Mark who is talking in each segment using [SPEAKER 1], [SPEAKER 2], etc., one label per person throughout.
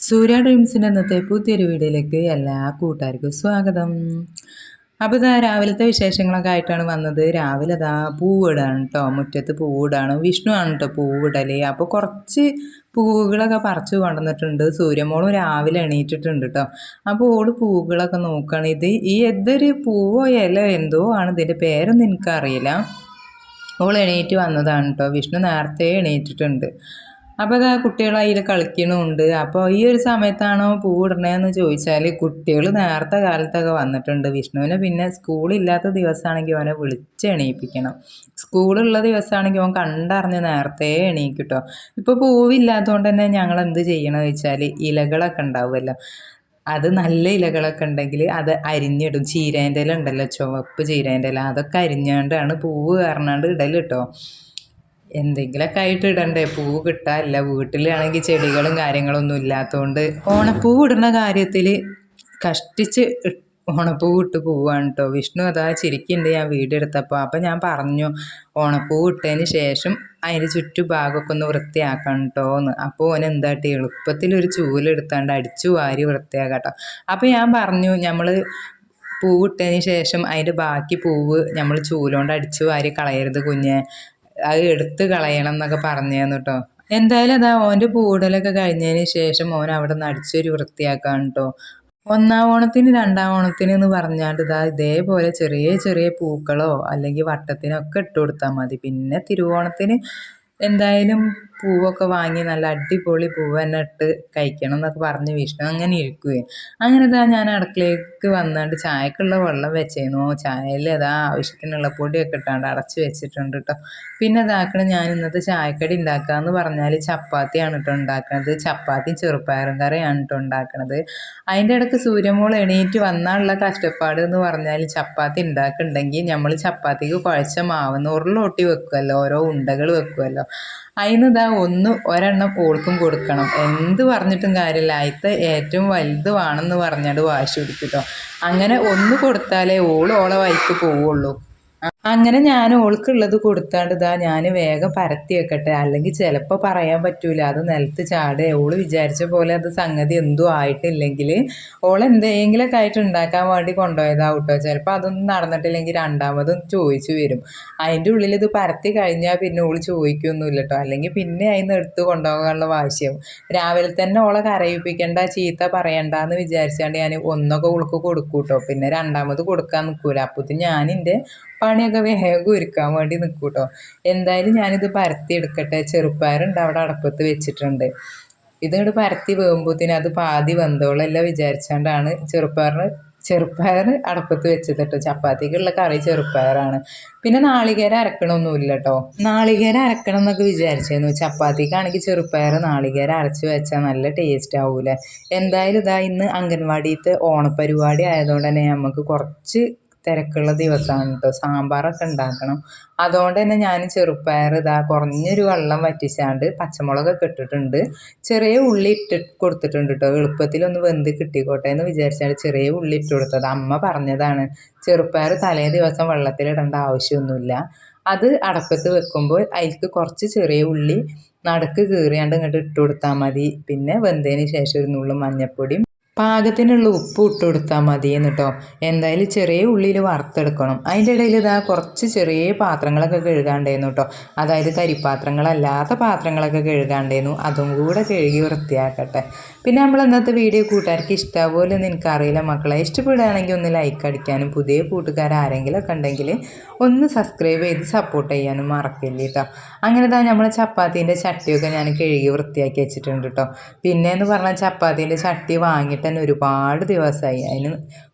[SPEAKER 1] സൂര്യ ഡ്രീംസിന്റെ അന്നത്തെ പുതിയൊരു വീഡിയോയിലേക്ക് എല്ലാ കൂട്ടുകാർക്കും സ്വാഗതം. അപ്പോൾ ഇതാ രാവിലത്തെ വിശേഷങ്ങളൊക്കെ ആയിട്ടാണ് വന്നത്. രാവിലെ ഇതാ പൂവിടാണ് കേട്ടോ മുറ്റത്ത് പൂവിടാണ്. വിഷ്ണു ആണ് കേട്ടോ പൂവിടൽ അപ്പോൾ കുറച്ച് പൂവുകളൊക്കെ പറിച്ചു കൊണ്ടുവന്നിട്ടുണ്ട്. സൂര്യമോളും രാവിലെ എണീറ്റിട്ടുണ്ട് കേട്ടോ അപ്പോൾ ഓൾ പൂവുകളൊക്കെ നോക്കുകയാണ് ഇത് ഈ എന്തൊരു പൂവോ ഇല എന്തോ ആണ്. ഇതിന്റെ പേരൊന്നും എനിക്കറിയില്ല. ഓൾ എണീറ്റ് വന്നതാണ് കേട്ടോ വിഷ്ണു നേരത്തെ എണീറ്റിട്ടുണ്ട്. അപ്പോൾ അത് കുട്ടികൾ അതിൽ കളിക്കണമുണ്ട് അപ്പോൾ ഈ ഒരു സമയത്താണോ പൂവിടണേന്ന് ചോദിച്ചാൽ കുട്ടികൾ നേരത്തെ കാലത്തൊക്കെ വന്നിട്ടുണ്ട്. വിഷ്ണുവിനെ പിന്നെ സ്കൂളില്ലാത്ത ദിവസമാണെങ്കിൽ അവനെ വിളിച്ച് എണീപ്പിക്കണം. സ്കൂളുള്ള ദിവസമാണെങ്കിൽ അവൻ കണ്ടറിഞ്ഞ് നേരത്തെ എണീക്കിട്ടോ. കേട്ടോ ഇപ്പോൾ പൂവില്ലാത്തതുകൊണ്ട് തന്നെ ഞങ്ങൾ എന്ത് ചെയ്യണമെന്ന് വെച്ചാൽ ഇലകളൊക്കെ ഉണ്ടാവുമല്ലോ. അത് നല്ല ഇലകളൊക്കെ ഉണ്ടെങ്കിൽ അത് അരിഞ്ഞിടും. ചീരേന്റെ ഇല ഉണ്ടല്ലോ ചുവപ്പ് ചീരേന്റെ ഇല അതൊക്കെ അരിഞ്ഞാണ്ടാണ് പൂവ് കയറണാണ്ട് ഇടൽ കേട്ടോ എന്തെങ്കിലുമൊക്കെ ആയിട്ട് ഇടണ്ടേ. പൂവ് കിട്ടാനില്ല വീട്ടിലാണെങ്കിൽ ചെടികളും കാര്യങ്ങളൊന്നും ഇല്ലാത്തതുകൊണ്ട് ഓണപ്പൂവ് ഇടുന്ന കാര്യത്തിൽ കഷ്ടിച്ച് ഓണപ്പൂ ഇട്ട് പോവാണ് കേട്ടോ വിഷ്ണു അതാ ചിരിക്കുന്നുണ്ട് ഞാൻ വീടെടുത്തപ്പോൾ അപ്പം ഞാൻ പറഞ്ഞു ഓണപ്പൂവ് ഇട്ടതിന് ശേഷം അതിന്റെ ചുറ്റുഭാഗമൊക്കെ ഒന്ന് വൃത്തിയാക്കണം കേട്ടോ എന്ന് അപ്പോൾ ഓൻ എന്താട്ടി എളുപ്പത്തിൽ ഒരു ചൂലെടുത്താണ്ട് അടിച്ചു വാരി വൃത്തിയാക്കാം കേട്ടോ അപ്പോൾ ഞാൻ പറഞ്ഞു നമ്മൾ പൂവിട്ടതിന് ശേഷം അതിന്റെ ബാക്കി പൂവ് നമ്മൾ ചൂലോണ്ട് അടിച്ചു വാരി കളയരുത് കുഞ്ഞെ. അത് എടുത്ത് കളയണം എന്നൊക്കെ പറഞ്ഞേന്നു കേട്ടോ എന്തായാലും അതാ ഓന്റെ പൂടലൊക്കെ കഴിഞ്ഞതിന് ശേഷം ഓൻ അവിടെ നിന്ന് അടിച്ചൊരു വൃത്തിയാക്കാൻ കേട്ടോ ഒന്നാം ഓണത്തിന് രണ്ടാം ഓണത്തിന് എന്ന് പറഞ്ഞാണ്ട് ഇതാ ഇതേപോലെ ചെറിയ ചെറിയ പൂക്കളോ അല്ലെങ്കിൽ വട്ടത്തിനൊക്കെ ഇട്ട് കൊടുത്താൽ മതി. പിന്നെ തിരുവോണത്തിന് എന്തായാലും പൂവൊക്കെ വാങ്ങി നല്ല അടിപൊളി പൂവ് തന്നെ ഇട്ട് കഴിക്കണം എന്നൊക്കെ പറഞ്ഞ് വിഷ്ണു അങ്ങനെ ഇരിക്കുകയും അങ്ങനെ ഇതാ ഞാൻ അടുക്കളയിലേക്ക് വന്നാണ്ട് ചായക്കുള്ള വെള്ളം വെച്ചേന്നു. ചായയിൽ അതാ ആവശ്യത്തിനുള്ള പൊടിയൊക്കെ ഇട്ടാണ്ട് അടച്ച് വെച്ചിട്ടുണ്ട് കേട്ടോ പിന്നെ ഇതാക്കണം ഞാൻ ഇന്നത്തെ ചായക്കടി ഉണ്ടാക്കാന്ന് പറഞ്ഞാൽ ചപ്പാത്തിയാണ് കേട്ടോ ഉണ്ടാക്കുന്നത് ചപ്പാത്തി ചെറുപ്പയറും കറിയാണ് കേട്ടോ ഉണ്ടാക്കുന്നത് അതിന്റെ ഇടയ്ക്ക് സൂര്യമോൾ എണീറ്റ് വന്നാലുള്ള കഷ്ടപ്പാട് എന്ന് പറഞ്ഞാൽ ചപ്പാത്തി ഉണ്ടാക്കുന്നുണ്ടെങ്കിൽ നമ്മൾ ചപ്പാത്തിക്ക് കുഴച്ച മാവ് ഉരുളൊട്ടി വെക്കുമല്ലോ ഓരോ ഉണ്ടകൾ വെക്കുമല്ലോ അതിന് ഇതാ ഒന്ന് ഒരെണ്ണം ഓൾക്കും കൊടുക്കണം. എന്ത് പറഞ്ഞിട്ടും കാര്യമില്ല. അയത്ത് ഏറ്റവും വലുത് വേണമെന്ന് പറഞ്ഞാണ്ട് വാശി പിടിക്കും അങ്ങനെ ഒന്ന് കൊടുത്താലേ ഓൾ ഓളെ വഴിക്ക് പോവുള്ളൂ. അങ്ങനെ ഞാൻ ഓൾക്കുള്ളത് കൊടുത്താണ്ട് ഇതാ ഞാൻ വേഗം പരത്തി വെക്കട്ടെ. അല്ലെങ്കിൽ ചിലപ്പോൾ പറയാൻ പറ്റൂല. അത് നിലത്ത് ചാട്. ഓൾ വിചാരിച്ച പോലെ അത് സംഗതി എന്തും ആയിട്ടില്ലെങ്കിൽ ഓൾ എന്തെങ്കിലുമൊക്കെ ആയിട്ട് ഉണ്ടാക്കാൻ വേണ്ടി കൊണ്ടുപോയതാ കേട്ടോ ചിലപ്പോൾ അതൊന്നും നടന്നിട്ടില്ലെങ്കിൽ രണ്ടാമതും ചോദിച്ചു വരും. അതിന്റെ ഉള്ളിൽ ഇത് പരത്തി കഴിഞ്ഞാൽ പിന്നെ ഓൾ ചോദിക്കൊന്നുമില്ല കേട്ടോ അല്ലെങ്കിൽ പിന്നെ അതിന് എടുത്ത് കൊണ്ടുപോകാനുള്ള വാശ്യം രാവിലെ തന്നെ ഓളെ കരയിപ്പിക്കേണ്ട ചീത്ത പറയണ്ടെന്ന് വിചാരിച്ചാണ്ട് ഞാൻ ഒന്നൊക്കെ ഓൾക്ക് കൊടുക്കൂട്ടോ. പിന്നെ രണ്ടാമത് കൊടുക്കാൻ നിൽക്കൂല. അപ്പോൾ ഞാൻ പണിയൊക്കെ വേഗം ഒരുക്കാൻ വേണ്ടി നിൽക്കും കേട്ടോ എന്തായാലും ഞാനിത് പരത്തി എടുക്കട്ടെ ചെറുപ്പയറുണ്ട് അവിടെ അടപ്പത്ത് വെച്ചിട്ടുണ്ട്. ഇതിങ്ങോട്ട് പരത്തി വേകുമ്പോഴത്തേന് അത് പാതി വെന്തോളെല്ലാം വിചാരിച്ചാണ്ടാണ് ചെറുപ്പയറിന് ചെറുപ്പയർ അടപ്പത്ത് വെച്ചത് ചപ്പാത്തിക്കുള്ള കറി ചെറുപ്പയറാണ്. പിന്നെ നാളികേരം അരക്കണമൊന്നുമില്ല കേട്ടോ നാളികേരം അരക്കണം എന്നൊക്കെ വിചാരിച്ചിരുന്നു. ചപ്പാത്തിക്കാണെങ്കിൽ ചെറുപ്പയർ നാളികേരം അരച്ച് വെച്ചാൽ നല്ല ടേസ്റ്റ് ആവൂല. എന്തായാലും ഇതാ ഇന്ന് അംഗൻവാടിയിലത്തെ ഓണപ്പരിപാടി ആയതുകൊണ്ട് തന്നെ നമുക്ക് കുറച്ച് തിരക്കുള്ള ദിവസമാണ് കേട്ടോ സാമ്പാറൊക്കെ ഉണ്ടാക്കണം. അതുകൊണ്ട് തന്നെ ഞാൻ ചെറുപ്പയർ ഇതാ കുറഞ്ഞൊരു വെള്ളം വറ്റിച്ചാണ്ട് പച്ചമുളകൊക്കെ ഇട്ടിട്ടുണ്ട്. ചെറിയ ഉള്ളി ഇട്ട് കൊടുത്തിട്ടുണ്ട് കേട്ടോ എളുപ്പത്തിലൊന്ന് വെന്ത് കിട്ടിക്കോട്ടെ എന്ന് വിചാരിച്ചാണ്ട് ചെറിയ ഉള്ളി ഇട്ട് കൊടുത്തത്. അമ്മ പറഞ്ഞതാണ് ചെറുപ്പയർ തലേ ദിവസം വെള്ളത്തിലിടേണ്ട ആവശ്യമൊന്നുമില്ല. അത് അടപ്പത്ത് വെക്കുമ്പോൾ അതിൽക്ക് കുറച്ച് ചെറിയ ഉള്ളി നടുക്ക് കീറിയാണ്ട് ഇങ്ങോട്ട് ഇട്ട് കൊടുത്താൽ മതി. പിന്നെ വെന്തതിന് ശേഷം ഒരു നുള്ളു മഞ്ഞൾപ്പൊടിയും പാകത്തിനുള്ള ഉപ്പ് ഇട്ട് കൊടുത്താൽ മതി കേട്ടോ എന്തായാലും ചെറിയ ഉള്ളിയിൽ വറുത്തെടുക്കണം. അതിന്റെ ഇടയിൽ ഇതാ കുറച്ച് ചെറിയ പാത്രങ്ങളൊക്കെ കഴുകാണ്ടായിരുന്നു കേട്ടോ അതായത് കരിപ്പാത്രങ്ങളല്ലാത്ത പാത്രങ്ങളൊക്കെ കഴുകാണ്ടായിരുന്നു. അതും കൂടെ കഴുകി വൃത്തിയാക്കട്ടെ. പിന്നെ നമ്മൾ ഇന്നത്തെ വീഡിയോ കൂട്ടുകാർക്ക് പോലെ എന്ന് എനിക്കറിയില്ല. മക്കളെ ഇഷ്ടപ്പെടുകയാണെങ്കിൽ ഒന്ന് ലൈക്ക് അടിക്കാനും പുതിയ കൂട്ടുകാർ ആരെങ്കിലുമൊക്കെ ഉണ്ടെങ്കിൽ ഒന്ന് സബ്സ്ക്രൈബ് ചെയ്ത് സപ്പോർട്ട് ചെയ്യാനും മറക്കില്ല കേട്ടോ അങ്ങനെ തന്നെ നമ്മളെ ചപ്പാത്തീന്റെ ചട്ടിയൊക്കെ ഞാൻ കഴുകി വൃത്തിയാക്കി വെച്ചിട്ടുണ്ട് കേട്ടോ പിന്നെ എന്ന് പറഞ്ഞാൽ ചപ്പാത്തീന്റെ ചട്ടി വാങ്ങിയിട്ട് തന്നെ ഒരുപാട് ദിവസമായി അതിന്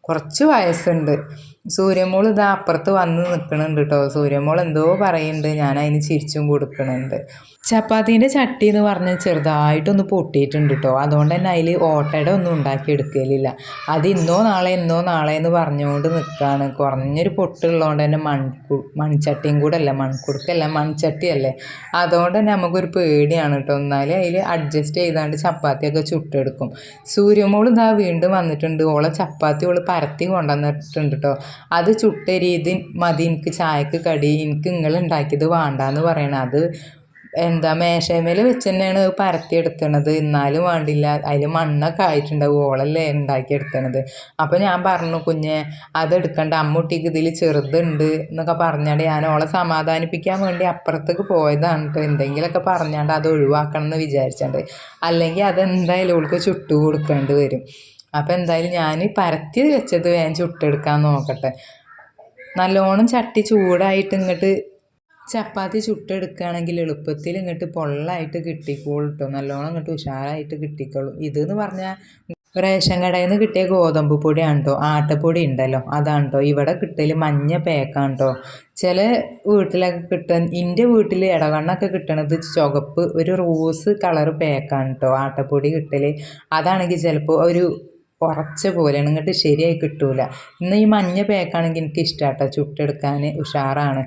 [SPEAKER 1] കുറച്ച് വയസ്സുണ്ട്. സൂര്യമോൾ ഇതാ അപ്പുറത്ത് വന്ന് നിൽക്കണുണ്ട് കേട്ടോ സൂര്യമോൾ എന്തോ പറയുന്നുണ്ട്. ഞാൻ അതിന് ചിരിച്ചും കൊടുക്കണുണ്ട്. ചപ്പാത്തീന്റെ ചട്ടി എന്ന് പറഞ്ഞാൽ ചെറുതായിട്ടൊന്ന് പൊട്ടിയിട്ടുണ്ട് കേട്ടോ അതുകൊണ്ട് തന്നെ അതിൽ ഓട്ടയുടെ ഒന്നും ഉണ്ടാക്കി എടുക്കലില്ല. അത് ഇന്നോ നാളെ ഇന്നോ നാളെ എന്ന് പറഞ്ഞുകൊണ്ട് നിൽക്കുകയാണ് കുറഞ്ഞൊരു പൊട്ടുള്ളതുകൊണ്ട് തന്നെ മൺകു മൺചട്ടിയും കൂടെ അല്ല? മൺകുടുക്കല്ല മൺചട്ടിയല്ലേ അതുകൊണ്ട് തന്നെ നമുക്കൊരു പേടിയാണ് കേട്ടോ എന്നാലും അതിൽ അഡ്ജസ്റ്റ് ചെയ്താണ്ട് ചപ്പാത്തിയൊക്കെ ചുട്ടെടുക്കും. സൂര്യമോൾ ഇതാ വീണ്ടും വന്നിട്ടുണ്ട്. ഓളെ ചപ്പാത്തി ഓൾ പരത്തി കൊണ്ടുവന്നിട്ടുണ്ട് കേട്ടോ അത് ചുട്ടരീതി മതി എനിക്ക് ചായക്ക് കടി എനിക്ക് നിങ്ങൾ ഉണ്ടാക്കിയത് വേണ്ടാന്ന് പറയണത് അത് എന്താ മേശമേൽ വെച്ച് തന്നെയാണ് പരത്തി എടുത്തണത്. എന്നാലും വേണ്ടില്ല. അതിൽ മണ്ണൊക്കെ ആയിട്ടുണ്ടാവും. ഓളല്ലേ ഉണ്ടാക്കിയെടുത്തണത് അപ്പോൾ ഞാൻ പറഞ്ഞു കുഞ്ഞെ അതെടുക്കണ്ട അമ്മുട്ടിക്ക് ഇതിൽ ചെറുതുണ്ട് എന്നൊക്കെ പറഞ്ഞാണ്ട് ഞാൻ ഓളെ സമാധാനിപ്പിക്കാൻ വേണ്ടി അപ്പുറത്തേക്ക് പോയതാണ് കേട്ടോ എന്തെങ്കിലുമൊക്കെ പറഞ്ഞാണ്ട് അത് ഒഴിവാക്കണം എന്ന് വിചാരിച്ചാണ്ട്. അല്ലെങ്കിൽ അതെന്തായാലും ഓൾക്ക് ചുട്ടു കൊടുക്കേണ്ടി വരും. അപ്പോൾ എന്തായാലും ഞാൻ പരത്തി വെച്ചത് വേഗം ചുട്ടെടുക്കാൻ നോക്കട്ടെ. നല്ലോണം ചട്ടി ചൂടായിട്ട് ഇങ്ങോട്ട് ചപ്പാത്തി ചുട്ടെടുക്കുകയാണെങ്കിൽ എളുപ്പത്തിൽ ഇങ്ങോട്ട് പൊള്ളായിട്ട് കിട്ടിക്കോളും കേട്ടോ നല്ലോണം ഇങ്ങോട്ട് ഉഷാറായിട്ട് കിട്ടിക്കോളും. ഇതെന്ന് പറഞ്ഞാൽ റേഷൻ കടയിൽ നിന്ന് കിട്ടിയ ഗോതമ്പ് പൊടിയാണ് കേട്ടോ ആട്ടപ്പൊടി ഉണ്ടല്ലോ അതാണ് കേട്ടോ ഇവിടെ കിട്ടൽ മഞ്ഞ പേക്കാണ് കേട്ടോ ചില വീട്ടിലൊക്കെ കിട്ടുക എന്റെ വീട്ടിൽ ഇടവണ്ണൊക്കെ കിട്ടണത് ചുവപ്പ് ഒരു റോസ് കളർ പേക്കാണ് കേട്ടോ ആട്ടപ്പൊടി കിട്ടൽ അതാണെങ്കിൽ ചിലപ്പോൾ ഒരു ഉറച്ച പോലെയാണ് ഇങ്ങോട്ട് ശരിയായി കിട്ടൂല ഇന്ന് ഈ മഞ്ഞ പേക്കാണെങ്കിൽ എനിക്ക് ഇഷ്ടമാട്ടോ ചുട്ടെടുക്കാൻ ഉഷാറാണ്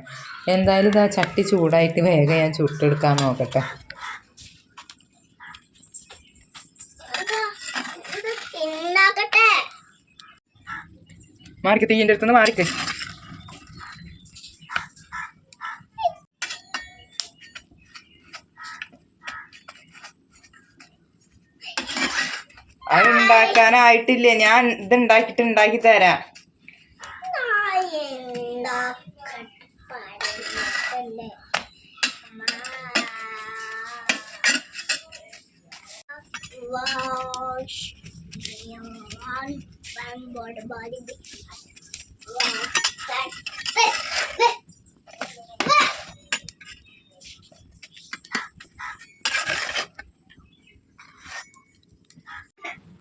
[SPEAKER 1] എന്തായാലും ഇതാ ചട്ടി ചൂടായിട്ട് വേഗം ഞാൻ ചുട്ടെടുക്കാൻ നോക്കട്ടെ മാറിക്ക് തീന്റെ അടുത്തുനിന്ന് മാറിക്ക് ഉണ്ടാക്കാനായിട്ടില്ലേ ഞാൻ ഇത് ഉണ്ടാക്കിട്ട് ഉണ്ടാക്കി തരാം.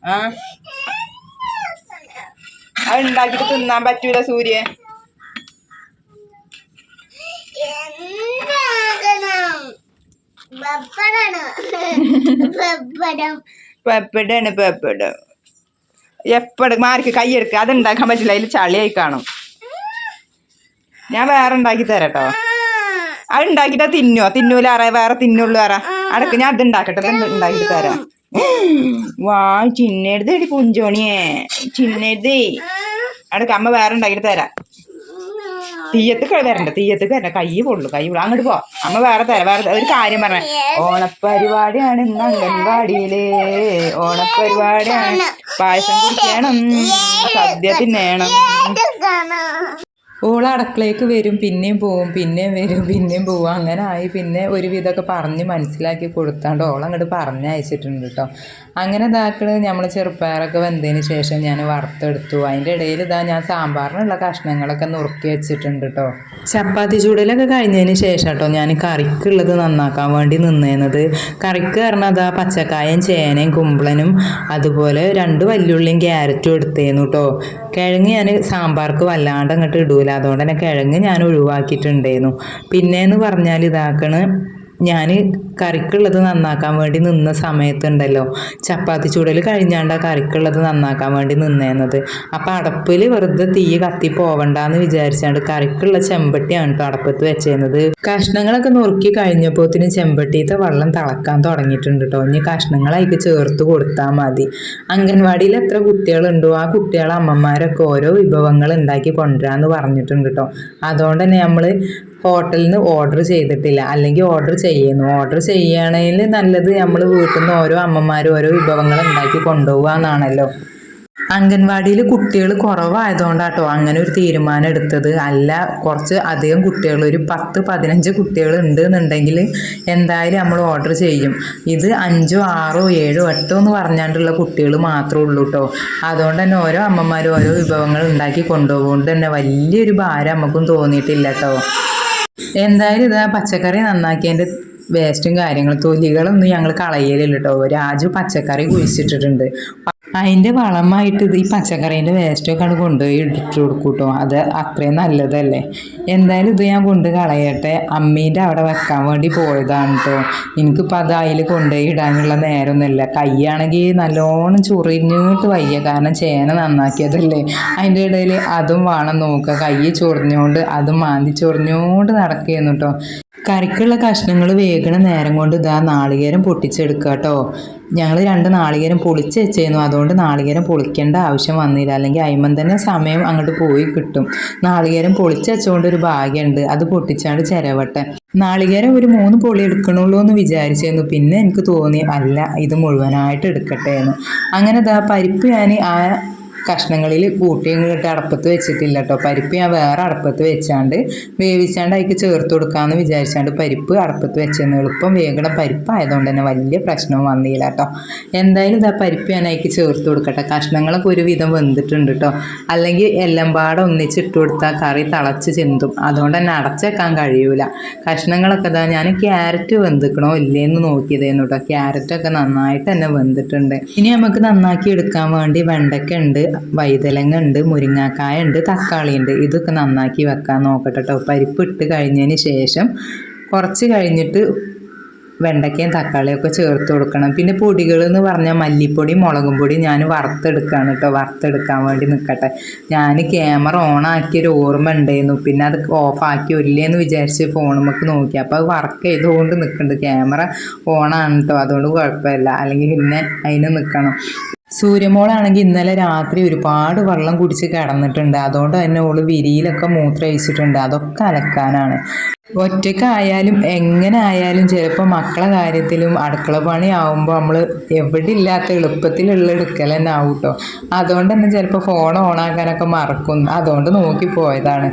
[SPEAKER 1] ആ. അത് ഉണ്ടാക്കിയിട്ട് തിന്നാൻ പറ്റൂല സൂര്യ പെപ്പടാണ് പെപ്പട എപ്പോഴും മാർക്ക് കൈയെടുക്കുക അത് ഉണ്ടാക്കാൻ പറ്റില്ല. അതിൽ ചളിയായി കാണും. ഞാൻ വേറെ ഉണ്ടാക്കി തരാട്ടോ. അത് ഉണ്ടാക്കിട്ടാ തിന്നോ തിന്നൂല അറ വേറെ തിന്നുള്ളൂ അറ അടക്ക് ഞാൻ അത് ഉണ്ടാക്കട്ടെ. ഉണ്ടാക്കി തരാം. വാ ചിന്നെടുത്ത് കുഞ്ചോണിയേ ചിന്നെടുത്തേ. അടക്ക അമ്മ വേറെ ഉണ്ടാക്കിട്ട് തരാം. തീയത്ത് വരണ്ട തീയത്ത് വരണ്ട കൈ പൊള്ളു കൈ പൊള്ളു. അങ്ങോട്ട് പോ. അമ്മ വേറെ തരാം വേറെ ഒരു കാര്യം പറഞ്ഞ. ഓണപ്പരിപാടിയാണ് ഇന്ന് അംഗൻവാടിയിൽ. ഓണപ്പരിപാടിയാണ്. പായസം കുടിക്കണം. സദ്യ തിന്നണം. ഓൾ അടുക്കളയ്ക്ക് വരും പിന്നെയും പോവും പിന്നെയും വരും പിന്നെയും പോവും. അങ്ങനെ ആയി പിന്നെ ഒരുവിധമൊക്കെ പറഞ്ഞ് മനസ്സിലാക്കി കൊടുത്താണ്ട് ഓൾ അങ്ങോട്ട് പറഞ്ഞയച്ചിട്ടുണ്ട് കേട്ടോ. അങ്ങനെ ഇതാക്കൾ നമ്മൾ ചെറുപ്പയറൊക്കെ വെന്തതിന് ശേഷം ഞാൻ വറുത്തെടുത്തു. അതിന്റെ ഇടയിൽ ഇതാ ഞാൻ സാമ്പാറിനുള്ള കഷ്ണങ്ങളൊക്കെ നുറുക്കി വെച്ചിട്ടുണ്ട് കേട്ടോ. ചപ്പാത്തി ചൂടലൊക്കെ കഴിഞ്ഞതിന് ശേഷം കേട്ടോ ഞാൻ കറിക്കുള്ളത് നന്നാക്കാൻ വേണ്ടി നിന്നേന്നത്. കറിക്ക് പറഞ്ഞാൽ അതാ പച്ചക്കായും ചേനയും കുമ്പളനും അതുപോലെ രണ്ട് വല്യുള്ളിയും ക്യാരറ്റും എടുത്തേന്നു കേട്ടോ. കിഴങ്ങ് ഞാൻ സാമ്പാർക്ക് വല്ലാണ്ട് അങ്ങോട്ട് ഇടൂല. അതുകൊണ്ട് കിഴങ്ങ് ഞാൻ ഒഴിവാക്കിയിട്ടുണ്ടായിരുന്നു. പിന്നെയെന്ന് പറഞ്ഞാൽ ഇതാക്കണ് ഞാൻ കറിക്കുള്ളത് നന്നാക്കാൻ വേണ്ടി നിന്ന സമയത്തുണ്ടല്ലോ. ചപ്പാത്തി ചൂടൽ കഴിഞ്ഞാണ്ട് കറിക്കുള്ളത് നന്നാക്കാൻ വേണ്ടി നിന്നേന്നത്. അപ്പം അടപ്പിൽ വെറുതെ തീ കത്തി പോവണ്ടെന്ന് വിചാരിച്ചാണ്ട് കറിക്കുള്ള ചെമ്പട്ടിയാണ് കേട്ടോ അടപ്പത്ത് വെച്ചേന്നത്. കഷ്ണങ്ങളൊക്കെ നുറുക്കി കഴിഞ്ഞപ്പോത്തിന് ചെമ്പട്ടിയത്തെ വെള്ളം തിളക്കാൻ തുടങ്ങിയിട്ടുണ്ട് കേട്ടോ ഇനി കഷ്ണങ്ങളായിക്ക് ചേർത്ത് കൊടുത്താൽ മതി. അംഗൻവാടിയിൽ എത്ര കുട്ടികളുണ്ടോ ആ കുട്ടികളെ അമ്മമാരൊക്കെ ഓരോ വിഭവങ്ങൾ ഉണ്ടാക്കി കൊണ്ടുവരാമെന്ന് പറഞ്ഞിട്ടുണ്ട് കേട്ടോ അതുകൊണ്ട് തന്നെ നമ്മൾ ഹോട്ടലിൽ നിന്ന് ഓർഡർ ചെയ്തിട്ടില്ല. അല്ലെങ്കിൽ ഓർഡർ ചെയ്യുന്നു. ഓർഡർ ചെയ്യുകയാണെങ്കിൽ നല്ലത് നമ്മൾ വീട്ടിൽ നിന്ന് ഓരോ അമ്മമാരും ഓരോ വിഭവങ്ങൾ ഉണ്ടാക്കി കൊണ്ടുപോകുക എന്നാണല്ലോ അംഗൻവാടിയിൽ കുട്ടികൾ കുറവായതുകൊണ്ടാട്ടോ അങ്ങനെ ഒരു തീരുമാനം എടുത്തത്. അല്ല കുറച്ച് അധികം കുട്ടികൾ ഒരു പത്ത് പതിനഞ്ച് കുട്ടികൾ ഉണ്ട് എന്നുണ്ടെങ്കിൽ എന്തായാലും നമ്മൾ ഓർഡർ ചെയ്യും. ഇത് അഞ്ചോ ആറോ ഏഴോ എട്ടോ എന്ന് പറഞ്ഞാണ്ടുള്ള കുട്ടികൾ മാത്രമേ ഉള്ളൂ കേട്ടോ അതുകൊണ്ട് തന്നെ ഓരോ അമ്മമാരും ഓരോ വിഭവങ്ങൾ ഉണ്ടാക്കി കൊണ്ടുപോകുകൊണ്ട് തന്നെ വലിയൊരു ഭാരം നമുക്കും തോന്നിയിട്ടില്ല കേട്ടോ എന്തായാലും ഇതാ പച്ചക്കറി നന്നാക്കിയതിന്റെ വേസ്റ്റും കാര്യങ്ങളും തൊലികളൊന്നും ഞങ്ങൾ കളയലില്ല കേട്ടോ രാജു പച്ചക്കറി കുഴിച്ചിട്ടിട്ടുണ്ട്. അതിന്റെ വളമായിട്ട് ഇത് ഈ പച്ചക്കറീന്റെ വേസ്റ്റൊക്കെ ആണ് കൊണ്ടുപോയി ഇട്ടിട്ട് കൊടുക്കും കേട്ടോ അത് അത്രയും നല്ലതല്ലേ? എന്തായാലും ഇത് ഞാൻ കൊണ്ട് കളയട്ടെ. അമ്മീന്റെ അവിടെ വെക്കാൻ വേണ്ടി പോയതാണ് കേട്ടോ എനിക്കിപ്പോൾ അത് അതിൽ കൊണ്ടുപോയി ഇടാനുള്ള നേരമൊന്നുമില്ല. കൈയാണെങ്കിൽ നല്ലോണം ചൊറിഞ്ഞിട്ട് വയ്യ. കാരണം ചേന നന്നാക്കിയതല്ലേ? അതിന്റെ ഇടയിൽ അതും വേണം നോക്കുക. കൈ ചൊറിഞ്ഞുകൊണ്ട് അതും മാന്തി ചൊറിഞ്ഞുകൊണ്ട് നടക്കുകയെന്നു കേട്ടോ കറിക്കുള്ള കഷ്ണങ്ങൾ വേഗണ നേരം കൊണ്ട് ഇതാ നാളികേരം പൊട്ടിച്ചെടുക്കുക കേട്ടോ ഞങ്ങൾ രണ്ട് നാളികേരം പൊളിച്ച് വെച്ചേന്നു. അതുകൊണ്ട് നാളികേരം പൊളിക്കേണ്ട ആവശ്യം വന്നില്ല. അല്ലെങ്കിൽ അയിമൻ തന്നെ സമയം അങ്ങോട്ട് പോയി കിട്ടും. നാളികേരം പൊളിച്ച് വെച്ചുകൊണ്ട് ഒരു ഭാഗ്യമുണ്ട് അത് പൊട്ടിച്ചാണ്ട് ചിരവട്ടെ. നാളികേരം ഒരു മൂന്ന് പൊളി എടുക്കണുള്ളൂ എന്ന് വിചാരിച്ചിരുന്നു പിന്നെ എനിക്ക് തോന്നി അല്ല ഇത് മുഴുവനായിട്ട് എടുക്കട്ടെ എന്ന് അങ്ങനെ ഇതാ പരിപ്പ് ഞാൻ ആ കഷ്ണങ്ങളിൽ കൂട്ടി ഇങ്ങോട്ട് അടപ്പത്ത് വെച്ചിട്ടില്ല കേട്ടോ പരിപ്പ് ഞാൻ വേറെ അടപ്പത്ത് വെച്ചാണ്ട് വേവിച്ചാണ്ട് അതിക്ക് ചേർത്ത് കൊടുക്കാമെന്ന് വിചാരിച്ചാണ്ട് പരിപ്പ് അടപ്പത്ത് വെച്ചെന്ന്. എളുപ്പം വേഗണ പരിപ്പ് ആയതുകൊണ്ട് തന്നെ വലിയ പ്രശ്നവും വന്നില്ല കേട്ടോ എന്തായാലും ഇതാ പരിപ്പ് ഞാൻ അതിക്ക് ചേർത്ത് കൊടുക്കട്ടെ. കഷ്ണങ്ങളൊക്കെ ഒരുവിധം വെന്തിട്ടുണ്ട് കേട്ടോ അല്ലെങ്കിൽ എല്ലാം പാടെ ഒന്നിച്ചിട്ട് കൊടുത്താൽ കറി തിളച്ച് ചെന്തും. അതുകൊണ്ട് തന്നെ അടച്ചേക്കാൻ കഴിയൂല. കഷ്ണങ്ങളൊക്കെ ഇതാ ഞാൻ ക്യാരറ്റ് വെന്തിക്കണോ ഇല്ലേന്ന് നോക്കിയതേന്നു കേട്ടോ ക്യാരറ്റൊക്കെ നന്നായിട്ട് തന്നെ വെന്തിട്ടുണ്ട്. ഇനി നമുക്ക് നന്നാക്കി എടുക്കാൻ വേണ്ടി വെണ്ടയ്ക്ക ഉണ്ട് വൈതലങ്ങ ഉണ്ട് മുരിങ്ങാക്കായ ഉണ്ട് തക്കാളി ഉണ്ട് ഇതൊക്കെ നന്നാക്കി വെക്കാൻ നോക്കട്ടെ കേട്ടോ പരിപ്പ് ഇട്ട് കഴിഞ്ഞതിന് ശേഷം കുറച്ച് കഴിഞ്ഞിട്ട് വെണ്ടയ്ക്കയും തക്കാളിയൊക്കെ ചേർത്ത് കൊടുക്കണം. പിന്നെ പൊടികൾ എന്ന് പറഞ്ഞാൽ മല്ലിപ്പൊടി മുളകും പൊടി ഞാൻ വറുത്തെടുക്കുകയാണ് കേട്ടോ വറുത്തെടുക്കാൻ വേണ്ടി നിൽക്കട്ടെ ഞാൻ ക്യാമറ ഓൺ ആക്കിയൊരു ഓർമ്മ ഉണ്ടായിരുന്നു. പിന്നെ അത് ഓഫാക്കി ഇല്ലേന്ന് വിചാരിച്ച് ഫോണുമൊക്കെ നോക്കി. അപ്പോൾ അത് വർക്ക് ചെയ്തുകൊണ്ട് നിൽക്കുന്നുണ്ട് ക്യാമറ ഓണാണ് കേട്ടോ അതുകൊണ്ട് കുഴപ്പമില്ല. അല്ലെങ്കിൽ പിന്നെ അതിന് നിൽക്കണം സൂര്യമോളാണെങ്കിൽ ഇന്നലെ രാത്രി ഒരുപാട് വെള്ളം കുടിച്ച് കിടന്നിട്ടുണ്ട്. അതുകൊണ്ട് തന്നെ ഓൾ വിരിയിലൊക്കെ മൂത്രയിച്ചിട്ടുണ്ട് അതൊക്കെ അലക്കാനാണ്. ഒറ്റക്കായാലും എങ്ങനെ ആയാലും ചിലപ്പോൾ മക്കളെ കാര്യത്തിലും അടുക്കള പണി ആവുമ്പോൾ നമ്മൾ എവിടെ ഇല്ലാത്ത എളുപ്പത്തിലുള്ള എടുക്കൽ തന്നെ ആവും കേട്ടോ. അതുകൊണ്ട് തന്നെ ചിലപ്പോൾ ഫോൺ ഓണാക്കാനൊക്കെ മറക്കും അതുകൊണ്ട് നോക്കി പോയതാണ്.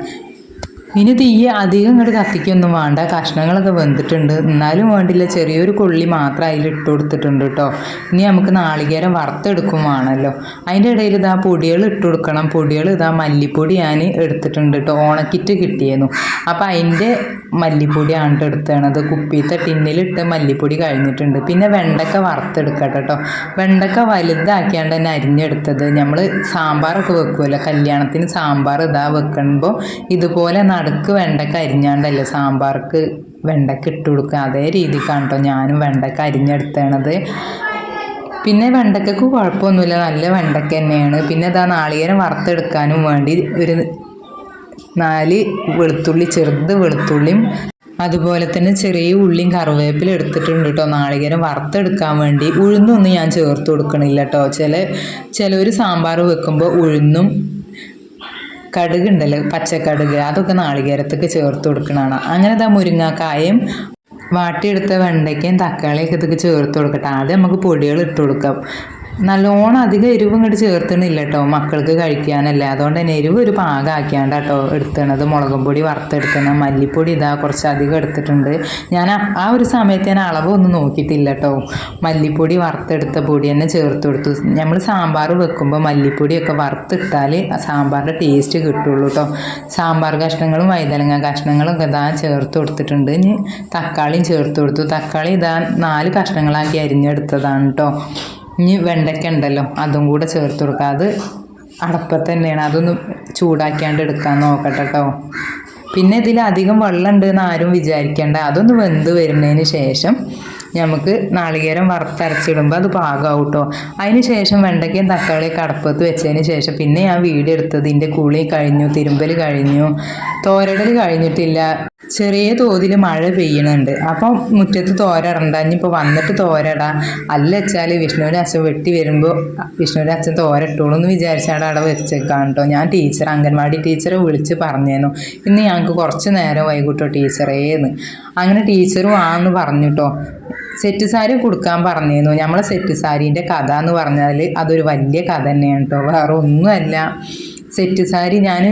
[SPEAKER 1] ഇനി തീയെ അധികം ഇങ്ങോട്ട് കത്തിക്കൊന്നും വേണ്ട. കഷ്ണങ്ങളൊക്കെ വെന്തിട്ടുണ്ട്. എന്നാലും വേണ്ടില്ല. ചെറിയൊരു കൊള്ളി മാത്രം അതിൽ ഇട്ട് കൊടുത്തിട്ടുണ്ട് കേട്ടോ ഇനി നമുക്ക് നാളികേരം വറുത്തെടുക്കും വേണമല്ലോ അതിന്റെ ഇടയിൽ ഇതാ പൊടികൾ ഇട്ട് കൊടുക്കണം. പൊടികൾ ഇതാ മല്ലിപ്പൊടി ഞാൻ എടുത്തിട്ടുണ്ട് കേട്ടോ ഓണക്കിറ്റ് കിട്ടിയിരുന്നു അപ്പോൾ അതിന്റെ മല്ലിപ്പൊടിയാണ് എടുത്തത് കുപ്പിത്തെ ടിന്നിലിട്ട് മല്ലിപ്പൊടി കഴിഞ്ഞിട്ടുണ്ട്. പിന്നെ വെണ്ടക്ക വറുത്തെടുക്കട്ടെ കേട്ടോ വെണ്ടക്ക വലുതാക്കിയാണ്ട് തന്നെ അരിഞ്ഞെടുത്തത്. നമ്മൾ സാമ്പാറൊക്കെ വെക്കുമല്ലോ കല്യാണത്തിന് സാമ്പാർ ഇതാ വെക്കുമ്പോൾ ഇതുപോലെ നടുക്ക് വെണ്ടക്ക അരിഞ്ഞാണ്ടല്ലേ സാമ്പാർക്ക് വെണ്ടക്ക ഇട്ട് കൊടുക്കുക. അതേ രീതിക്കാണ് കേട്ടോ ഞാനും വെണ്ടക്ക അരിഞ്ഞെടുത്തണത്. പിന്നെ വെണ്ടക്കക്ക് കുഴപ്പമൊന്നുമില്ല. നല്ല വെണ്ടക്ക തന്നെയാണ്. പിന്നെ ഇതാ നാളികേരം വറുത്തെടുക്കാനും വേണ്ടി ഒരു നാല് വെളുത്തുള്ളി ചെറുത് വെളുത്തുള്ളിയും അതുപോലെ തന്നെ ചെറിയ ഉള്ളിയും കറിവേപ്പില എടുത്തിട്ടുണ്ട് കേട്ടോ നാളികേരം വറുത്തെടുക്കാൻ വേണ്ടി ഉഴുന്നൊന്നും ഞാൻ ചേർത്ത് കൊടുക്കണില്ല കേട്ടോ ചില ചിലർ സാമ്പാർ വെക്കുമ്പോൾ ഉഴുന്നും കടുക് ഉണ്ടല്ലോ പച്ചക്കടുക്. അതൊക്കെ നാളികേരത്തൊക്കെ ചേർത്ത് കൊടുക്കണതാണ്. അങ്ങനെ ഇതാ മുരിങ്ങാക്കായും വാട്ടിയെടുത്ത വെണ്ടയ്ക്കയും തക്കാളിയൊക്കെ ഇതൊക്കെ ചേർത്ത് കൊടുക്കട്ടെ. ആദ്യം നമുക്ക് പൊടികൾ ഇട്ട് കൊടുക്കാം. നല്ലോണം അധികം എരിവ് ഇങ്ങോട്ട് ചേർത്തണില്ല കേട്ടോ മക്കൾക്ക് കഴിക്കാനല്ലേ. അതുകൊണ്ട് തന്നെ എരിവ് ഒരു പാകമാക്കിയാണ്ട് കേട്ടോ എടുത്തണത്. മുളകും പൊടി വറുത്തെടുത്തണ മല്ലിപ്പൊടി ഇതാ കുറച്ച് അധികം എടുത്തിട്ടുണ്ട്. ഞാൻ ആ- ഒരു സമയത്ത് ഞാൻ അളവൊന്നും നോക്കിയിട്ടില്ല കേട്ടോ മല്ലിപ്പൊടി വറുത്തെടുത്ത പൊടി തന്നെ ചേർത്ത് കൊടുത്തു. നമ്മൾ സാമ്പാർ വെക്കുമ്പോൾ മല്ലിപ്പൊടിയൊക്കെ വറുത്തിട്ടാൽ സാമ്പാറിന്റെ ടേസ്റ്റ് കിട്ടുള്ളൂ കേട്ടോ സാമ്പാർ കഷ്ണങ്ങളും വൈതലങ്ങ കഷ്ണങ്ങളും ഒക്കെ ഇതാ ചേർത്ത് കൊടുത്തിട്ടുണ്ട്. തക്കാളിയും ചേർത്ത് കൊടുത്തു. തക്കാളി ഇതാ നാല് കഷ്ണങ്ങളാക്കി അരിഞ്ഞെടുത്തതാണ് കേട്ടോ ഇനി വെണ്ടയ്ക്ക ഉണ്ടല്ലോ അതും കൂടെ ചേർത്ത് കൊടുക്കുക അത് അടപ്പത്ത് തന്നെയാണ്. അതൊന്ന് ചൂടാക്കിയാണ്ട് എടുക്കാൻ നോക്കട്ടെ കേട്ടോ. പിന്നെ ഇതിൽ അധികം വെള്ളം ഉണ്ട് എന്ന് ആരും വിചാരിക്കേണ്ട. അതൊന്ന് വെന്ത് വരുന്നതിന് ശേഷം നമുക്ക് നാളികേരം വറുത്തരച്ചിടുമ്പോൾ അത് പാകമാവും കേട്ടോ അതിന് ശേഷം വെണ്ടയ്ക്കയും തക്കാളി കടപ്പത്ത് വെച്ചതിന് ശേഷം പിന്നെ ഞാൻ വീഡിയോ എടുത്തത് ഇതിന്റെ കുളി കഴിഞ്ഞു തിരുമ്പൽ കഴിഞ്ഞു. തോരടൽ കഴിഞ്ഞിട്ടില്ല. ചെറിയ തോതിൽ മഴ പെയ്യണുണ്ട്. അപ്പം മുറ്റത്ത് തോരടണ്ട ഇനിയിപ്പോൾ വന്നിട്ട് തോരടാ അല്ല വെച്ചാൽ വിഷ്ണുവിന്റെ അച്ഛൻ വെട്ടി വരുമ്പോൾ വിഷ്ണുവിന്റെ അച്ഛൻ തോരട്ടോളൂ എന്ന് വിചാരിച്ചാണ് അവിടെ വെച്ചേക്കാൻ കേട്ടോ ഞാൻ ടീച്ചർ അംഗൻവാടി ടീച്ചറെ വിളിച്ച് പറഞ്ഞേനു. ഇന്ന് ഞങ്ങൾക്ക് കുറച്ച് നേരം വൈകിട്ടോ ടീച്ചറേന്ന്. അങ്ങനെ ടീച്ചറും ആന്ന് പറഞ്ഞു കേട്ടോ സെറ്റ് സാരി കൊടുക്കാൻ പറഞ്ഞിരുന്നു. നമ്മളെ സെറ്റ് സാരീന്റെ കഥ എന്ന് പറഞ്ഞാൽ അതൊരു വലിയ കഥ തന്നെയാണ് കേട്ടോ വേറെ ഒന്നുമല്ല സെറ്റ് സാരി ഞാൻ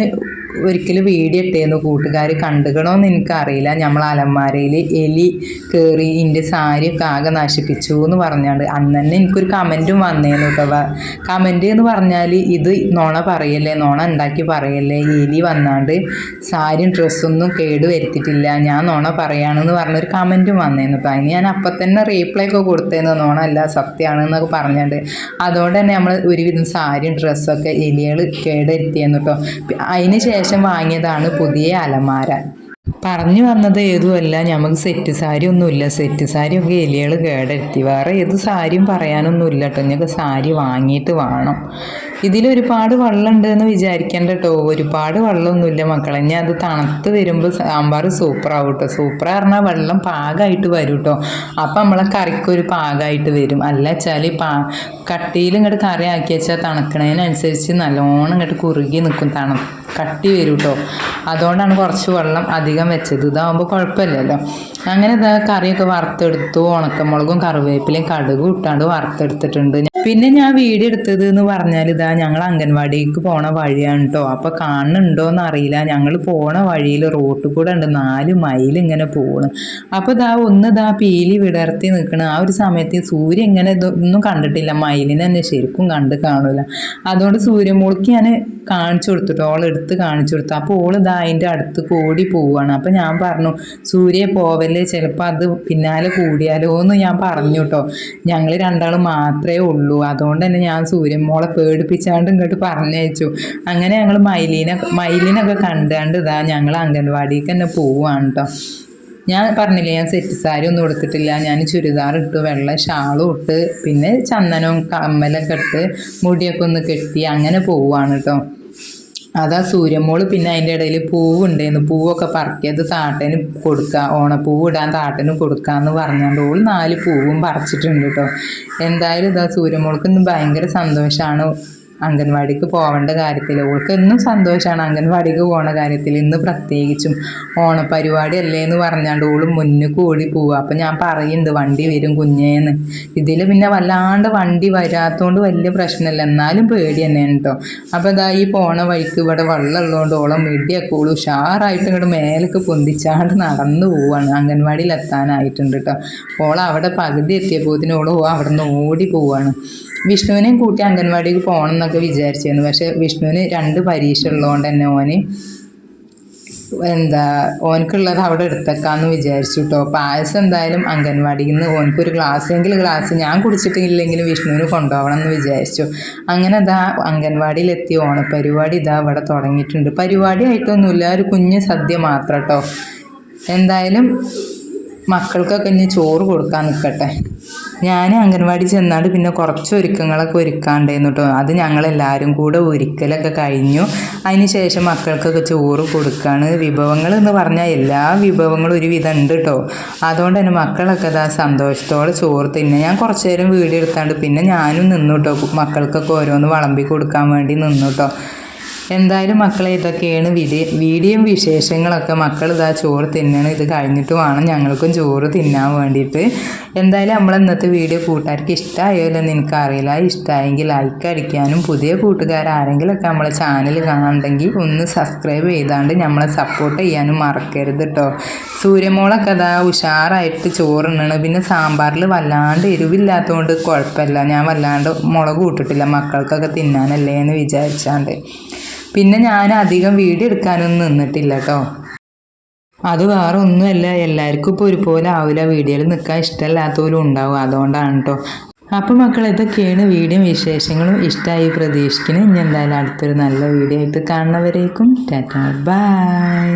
[SPEAKER 1] ഒരിക്കലും വീഡിയോ ഇട്ടേന്ന് കൂട്ടുകാർ കണ്ടുകണോന്ന് എനിക്കറിയില്ല. നമ്മൾ അലമാരയിൽ എലി കയറി എന്റെ സാരിയൊക്കെ ആകെ നശിപ്പിച്ചു എന്ന് പറഞ്ഞാണ്ട് അന്ന് തന്നെ എനിക്കൊരു കമന്റും വന്നേന്നു കേട്ടോ കമന്റ് എന്ന് പറഞ്ഞാൽ ഇത് നോണ പറയല്ലേ നോണ ഉണ്ടാക്കി പറയല്ലേ എലി വന്നാണ്ട് സാരിയും ഡ്രസ്സൊന്നും കേട് വരുത്തിയിട്ടില്ല ഞാൻ നോണ പറയാണെന്ന് പറഞ്ഞൊരു കമന്റും വന്നേന്നു കേട്ടോ അതിന് ഞാൻ അപ്പം തന്നെ റീപ്ലൈ ഒക്കെ കൊടുത്തേന്ന് നോണ അല്ല സത്യമാണ് എന്നൊക്കെ പറഞ്ഞുകൊണ്ട് അതുകൊണ്ട് തന്നെ നമ്മൾ ഒരുവിധം സാരിയും ഡ്രസ്സൊക്കെ എലികൾ കേടുവരുത്തിയെന്നു കേട്ടോ അതിന് ശേഷം വാങ്ങിയതാണ് പുതിയ അലമാര. പറഞ്ഞു വന്നത് ഏതുമല്ല നമുക്ക് സെറ്റ് സാരി ഒന്നുമില്ല. സെറ്റ് സാരി ഒക്കെ എലികൾ കേടെടുത്തി വേറെ ഏത് സാരിയും പറയാനൊന്നുമില്ല കേട്ടോ ഞങ്ങൾക്ക് സാരി വാങ്ങിയിട്ട് വേണം. ഇതിലൊരുപാട് വെള്ളമുണ്ട് എന്ന് വിചാരിക്കേണ്ട കേട്ടോ ഒരുപാട് വെള്ളമൊന്നുമില്ല മക്കളെ. ഞാൻ അത് തണുത്ത് വരുമ്പോൾ സാമ്പാർ സൂപ്പറാവും കേട്ടോ സൂപ്പർ പറഞ്ഞാൽ വെള്ളം പാകമായിട്ട് വരും കേട്ടോ അപ്പം നമ്മളെ കറിക്കൊരു പാകമായിട്ട് വരും. അല്ല വെച്ചാൽ പാ കട്ടിയിൽ ഇങ്ങോട്ട് കറി ആക്കി വെച്ചാൽ തണുക്കണതിനനുസരിച്ച് നല്ലോണം ഇങ്ങോട്ട് കുറുകി നിൽക്കും തണു കട്ടി വരും കേട്ടോ അതുകൊണ്ടാണ് കുറച്ച് വെള്ളം അധികം വെച്ചത്. ഇതാകുമ്പോൾ കുഴപ്പമില്ലല്ലോ. അങ്ങനെ ഇതാ കറിയൊക്കെ വറുത്തെടുത്തു. ഉണക്കമുളകും കറിവേപ്പിലയും കടുകും ഇട്ടാണ്ട് വറുത്തെടുത്തിട്ടുണ്ട്. പിന്നെ ഞാൻ വീഡിയോ എടുത്തത് എന്ന് പറഞ്ഞാൽ ഇതാ ഞങ്ങൾ അംഗൻവാടിക്ക് പോണ വഴിയാണ് കേട്ടോ അപ്പോൾ കാണുന്നുണ്ടോയെന്ന് അറിയില്ല ഞങ്ങൾ പോണ വഴിയിൽ റോട്ട് കൂടെ ഉണ്ട്. നാല് മൈൽ ഇങ്ങനെ പോണ്. അപ്പോൾ ഇതാ ഒന്ന് ഇതാ പീലി വിടർത്തി നിൽക്കണ. ആ ഒരു സമയത്ത് സൂര്യൻ ഇങ്ങനെ ഇതൊന്നും കണ്ടിട്ടില്ല. മയിലിനെ തന്നെ ശരിക്കും കണ്ട് കാണൂല. അതുകൊണ്ട് സൂര്യമൂളിക്ക് ഞാൻ കാണിച്ചു കൊടുത്തിട്ടോ ഓൾ എടുത്ത് കാണിച്ചു കൊടുത്തു. അപ്പോൾ ഓൾ ഇതാ അതിന്റെ അടുത്ത് കൂടി പോവുകയാണ് അപ്പോൾ ഞാൻ പറഞ്ഞു സൂര്യ പോവല്ലേ? ചിലപ്പോൾ അത് പിന്നാലെ കൂടിയാലോ? എന്ന് ഞാൻ പറഞ്ഞു കേട്ടോ. ഞങ്ങൾ രണ്ടാളും മാത്രമേ ഉള്ളൂ. അതുകൊണ്ട് തന്നെ ഞാൻ സൂര്യൻ മോളെ പേടിപ്പിച്ചാണ്ട് ഇങ്ങോട്ട് പറഞ്ഞയച്ചു. അങ്ങനെ ഞങ്ങൾ മയിലിനെ മയിലിനൊക്കെ കണ്ടാണ്ട് ഇതാ ഞങ്ങൾ അംഗൻവാടിക്ക് തന്നെ പോവുകയാണ് കേട്ടോ. ഞാൻ പറഞ്ഞില്ലേ ഞാൻ സെറ്റ് സാരി ഒന്നും കൊടുത്തിട്ടില്ല ഞാൻ ചുരിദാർ ഇട്ടു വെള്ള ഷാളും ഇട്ട് പിന്നെ ചന്ദനവും കമ്മലൊക്കെ ഇട്ട് മുടിയൊക്കെ ഒന്ന് കെട്ടി അങ്ങനെ പോവുകയാണ് കേട്ടോ അതാ സൂര്യമോൾ പിന്നെ അതിന്റെ ഇടയിൽ പൂവുണ്ടായിരുന്നു. പൂവൊക്കെ പറക്കിയത് താട്ടന് കൊടുക്കുക ഓണപ്പൂവ് ഇടാൻ താട്ടന് കൊടുക്കാന്ന് പറഞ്ഞുകൊണ്ട് ഓൾ നാല് പൂവും പറിച്ചിട്ടുണ്ട് കേട്ടോ എന്തായാലും ഇതാ സൂര്യമോൾക്ക് ഇന്ന് ഭയങ്കര സന്തോഷമാണ് അംഗൻവാടിക്ക് പോകേണ്ട കാര്യത്തിൽ. ഓൾക്ക് എന്നും സന്തോഷമാണ് അംഗൻവാടിക്ക് പോണ കാര്യത്തിൽ. ഇന്ന് പ്രത്യേകിച്ചും ഓണപരിപാടി അല്ലേ എന്ന് പറഞ്ഞാണ്ട് ഓൾ മുന്നിൽ കൂടി പോവുക അപ്പം ഞാൻ പറയുന്നുണ്ട് വണ്ടി വരും കുഞ്ഞേന്ന്. ഇതിൽ പിന്നെ വല്ലാണ്ട് വണ്ടി വരാത്തതുകൊണ്ട് വലിയ പ്രശ്നമില്ല എന്നാലും പേടി തന്നെയാണ് കേട്ടോ അപ്പോൾ ഇതാ ഈ പോണ വഴിക്ക് ഇവിടെ വെള്ളം ഉള്ളതുകൊണ്ട് ഓളം മിടിയൊക്കെ ഓൾ ഉഷാറായിട്ട് ഇങ്ങോട്ട് മേലേക്ക് പൊന്തിച്ചാണ്ട് നടന്നു പോവാണ്. അംഗൻവാടിയിൽ എത്താനായിട്ടുണ്ട് കേട്ടോ ഓളവിടെ പകുതി എത്തിയപ്പോത്തിന് ഓൾ അവിടെ നിന്ന് ഓടി പോവാണ്. വിഷ്ണുവിനെയും കൂട്ടി അംഗൻവാടിക്ക് പോകണം എന്നൊക്കെ വിചാരിച്ചിരുന്നു. പക്ഷെ വിഷ്ണുവിന് രണ്ട് പരീക്ഷ ഉള്ളതുകൊണ്ട് തന്നെ ഓന് എന്താ ഓനക്കുള്ളത് അവിടെ എടുത്തേക്കാന്ന് വിചാരിച്ചു കേട്ടോ പായസം എന്തായാലും അംഗൻവാടിയിൽ നിന്ന് ഓനക്കൊരു ഗ്ലാസ് എങ്കിൽ ഗ്ലാസ് ഞാൻ കുടിച്ചിട്ടില്ലെങ്കിലും വിഷ്ണുവിന് കൊണ്ടുപോകണം എന്ന് വിചാരിച്ചു. അങ്ങനെ ഇതാ അംഗൻവാടിയിലെത്തി. ഓണപ്പരിപാടി ഇതാ അവിടെ തുടങ്ങിയിട്ടുണ്ട്. പരിപാടി ആയിട്ടൊന്നുമില്ല ഒരു കുഞ്ഞ് സദ്യ മാത്രം കേട്ടോ എന്തായാലും മക്കൾക്കൊക്കെ ഇനി ചോറ് കൊടുക്കാൻ നിൽക്കട്ടെ ഞാൻ അംഗൻവാടി ചെന്നാണ്ട് പിന്നെ കുറച്ച് ഒരുക്കങ്ങളൊക്കെ ഒരുക്കാണ്ടായിരുന്നു കേട്ടോ അത് ഞങ്ങളെല്ലാവരും കൂടെ ഒരുക്കലൊക്കെ കഴിഞ്ഞു. അതിന് ശേഷം മക്കൾക്കൊക്കെ ചോറ് കൊടുക്കുകയാണ് വിഭവങ്ങൾ എന്ന് പറഞ്ഞാൽ എല്ലാ വിഭവങ്ങളും ഒരു വിധം ഉണ്ട് കേട്ടോ അതുകൊണ്ട് തന്നെ മക്കളൊക്കെ അതാ സന്തോഷത്തോടെ ചോറ് തിന്നെ. ഞാൻ കുറച്ച് നേരം വീഡിയോ എടുത്താണ്ട് പിന്നെ ഞാനും നിന്നു കേട്ടോ മക്കൾക്കൊക്കെ ഓരോന്ന് വിളമ്പി കൊടുക്കാൻ വേണ്ടി നിന്നു കേട്ടോ എന്തായാലും മക്കളെ ഇതൊക്കെയാണ് വീഡിയോ വിശേഷങ്ങളൊക്കെ മക്കൾ ഇതാ ചോറ് തിന്നണം. ഇത് കഴിഞ്ഞിട്ട് വേണം ഞങ്ങൾക്കും ചോറ് തിന്നാൻ വേണ്ടിയിട്ട്. എന്തായാലും നമ്മൾ ഇന്നത്തെ വീഡിയോ കൂട്ടുകാർക്ക് ഇഷ്ടമായോ എന്ന് എനിക്കറിയില്ല. ഇഷ്ടമായെങ്കിൽ ലൈക്ക് അടിക്കാനും പുതിയ കൂട്ടുകാർ ആരെങ്കിലുമൊക്കെ നമ്മളെ ചാനൽ കാണുന്നുണ്ടെങ്കിൽ ഒന്ന് സബ്സ്ക്രൈബ് ചെയ്താണ്ട് നമ്മളെ സപ്പോർട്ട് ചെയ്യാനും മറക്കരുത് കേട്ടോ സൂര്യമോളൊക്കെ അതാ ഉഷാറായിട്ട് ചോറുണ്ണണ്. പിന്നെ സാമ്പാറിൽ വല്ലാണ്ട് എരിവില്ലാത്തതുകൊണ്ട് കുഴപ്പമില്ല. ഞാൻ വല്ലാണ്ട് മുളക് കൂട്ടിട്ടില്ല മക്കൾക്കൊക്കെ തിന്നാനല്ലേ എന്ന് വിചാരിച്ചാണ്ട്. പിന്നെ ഞാൻ അധികം വീഡിയോ എടുക്കാനൊന്നും നിന്നിട്ടില്ല കേട്ടോ അത് വേറെ ഒന്നുമല്ല എല്ലാവർക്കും ഇപ്പോൾ ഒരുപോലെ ആവില്ല വീഡിയോയിൽ നിൽക്കാൻ ഇഷ്ടമല്ലാത്തവരും ഉണ്ടാവും അതുകൊണ്ടാണ് കേട്ടോ അപ്പോൾ മക്കൾ ഇതൊക്കെയാണ് വീഡിയോ വിശേഷങ്ങളും. ഇഷ്ടമായി പ്രതീക്ഷിക്കുന്നത് ഇനി എന്തായാലും അടുത്തൊരു നല്ല വീഡിയോ ആയിട്ട് കാണുന്നവരേക്കും. Tata bye.